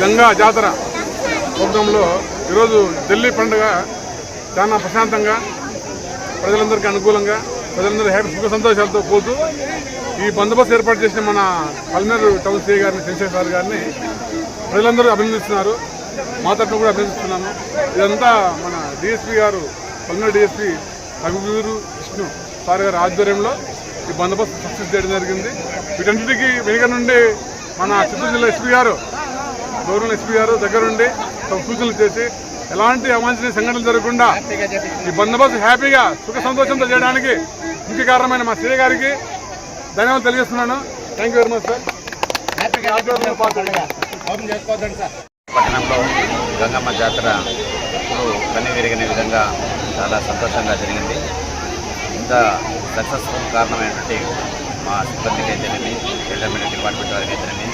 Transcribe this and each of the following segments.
గంగా జాతర ప్రోగ్రాంలో ఈరోజు ఢిల్లీ పండుగ చాలా ప్రశాంతంగా ప్రజలందరికీ అనుకూలంగా ప్రజలందరూ హ్యాపీ సుఖ సంతోషాలతో పోతూ ఈ బందోబస్తు ఏర్పాటు చేసిన మన పల్మేరు టౌన్ సిఐ గారిని చంద్రశేఖర్ సార్ గారిని ప్రజలందరూ అభినందిస్తున్నారు. మా తరఫున కూడా అభినందిస్తున్నాను ఇదంతా మన డిఎస్పీ గారు పల్మేరు డిఎస్పీ రఘువీరు విష్ణు సార్ గారి ఆధ్వర్యంలో ఈ బందోబస్తు సక్సెస్ చేయడం జరిగింది. వీటన్నిటికీ వెనుక నుండి మన చిత్తూరు జిల్లా ఎస్పీ గారు గౌరవ ఎస్పీ గారు దగ్గరుండి తమ సూచనలు చేసి ఎలాంటి అవాంఛనీయ సంఘటనలు జరగకుండా ఈ బందోబస్తు హ్యాపీగా సుఖ సంతోషంతో చేయడానికి ముఖ్య కారణమైన మా సీఏ గారికి ధన్యవాదాలు తెలియజేస్తున్నాను. Thank you very much sir. పట్టణంలో గంగమ్మ జాతర ఇప్పుడు కన్ను విరిగిన విధంగా చాలా సంతోషంగా జరిగింది. ఇంత సక్సెస్ఫుల్ కారణమైనటువంటి మా సిబ్బందికి అయితేనేమి ఎంటర్టైన్మెంట్ డిపార్ట్మెంట్ వారికి అయితేనేమి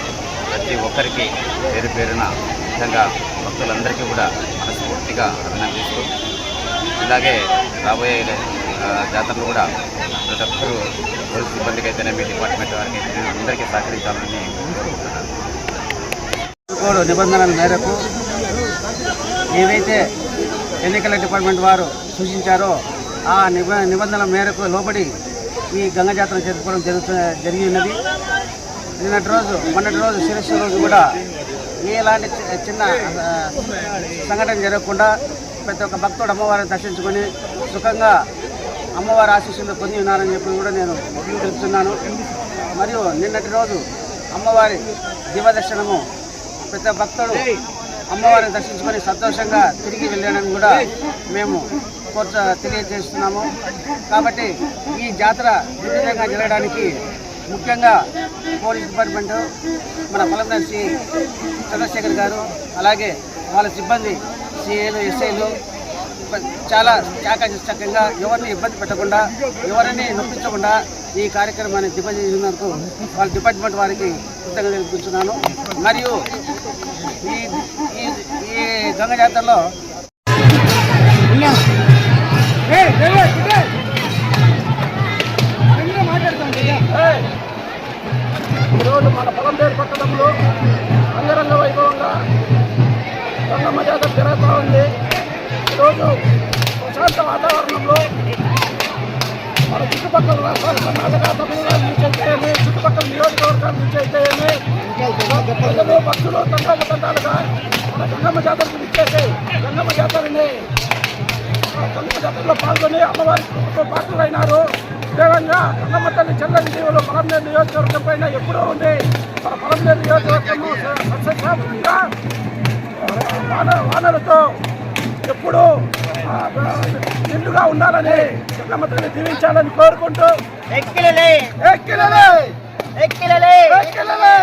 ప్రతి ఒక్కరికి పేరు పేరున విధంగా భక్తులందరికీ కూడా మనస్ఫూర్తిగా అభినందిస్తూ ఇలాగే రాబోయే జాతరలో జాతరలు కూడా ప్రతి ఒక్కరు పోలీస్ సిబ్బందికి అయితేనేమి డిపార్ట్మెంట్ వారికి అందరికీ సహకరించాలని కోరుకుంటున్నాను నిబంధనల మేరకు ఏవైతే ఎన్నికల డిపార్ట్మెంట్ వారు సూచించారో ఆ నిబ నిబంధనల మేరకు లోబడి ఈ గంగ జాతర జరుపుకోవడం జరుగుతు జరిగి ఉన్నది. నిన్నటి రోజు మొన్నటి రోజు శిరస్సు రోజు కూడా ఎలాంటి చి- చిన్న సంఘటన జరగకుండా ప్రతి ఒక్క భక్తుడు అమ్మవారిని దర్శించుకొని సుఖంగా అమ్మవారి ఆశీస్సులు పొంది ఉన్నారని చెప్పి కూడా నేను తెలుపుతున్నాను మరియు నిన్నటి రోజు అమ్మవారి దివదర్శనము ప్రతి భక్తుడు అమ్మవారిని దర్శించుకొని సంతోషంగా తిరిగి వెళ్ళాడని కూడా మేము కోర్చ తెలియజేస్తున్నాము. కాబట్టి ఈ జాతర విధంగా జరగడానికి ముఖ్యంగా పోలీస్ డిపార్ట్మెంటు మన పొలంనేని సి చంద్రశేఖర్ గారు అలాగే వాళ్ళ సిబ్బంది సిఏలు ఎస్ఐలు చాలా చాకచక్యంగా ఎవరిని ఇబ్బంది పెట్టకుండా ఎవరిని నొప్పించకుండా ఈ కార్యక్రమాన్ని దిగ్విజయించినందుకు వాళ్ళ డిపార్ట్మెంట్ వారికి కృతజ్ఞత తెలుపుతున్నాను మరియు ఈ ఈ ఈ గంగ జాతరలో ఈరోజు మన పొలంపేరు పట్టడంలో అంగరంగ వైభవంగా గంగమ్మ జాతర జరుగుతూ ఉంది. ఈరోజు ప్రశాంత వాతావరణంలో మన చుట్టుపక్కల రాష్ట్రాల కర్ణాటక తమిళనాడు నుంచి అయితేనే చుట్టుపక్కల నియోజకవర్గాల నుంచి అయితేనే ప్రజలు భక్తులు తండాలు తండాలుగా మన గంగమ్మ జాతరకు ఇచ్చేసి గంగమ్మ జాతరని గంగమ్మ జాతరలో పాల్గొని అమ్మవారి పాత్రలైనారు. విధంగా గంగమ్మ తల్లి చల్లని జీవులు పొలంనేరు నియోజకవర్గం పైన ఎప్పుడూ ఉంది మన పొలంనేరు నియోజకవర్గము వాన వానలతో ఎప్పుడూ నిండుగా ఉండాలని గంగమ్మ తల్లి దీవించాలని కోరుకుంటూ ఎక్కిలలే. ఎక్కిలలే! ఎక్కిలలే. ఎక్కిలలే!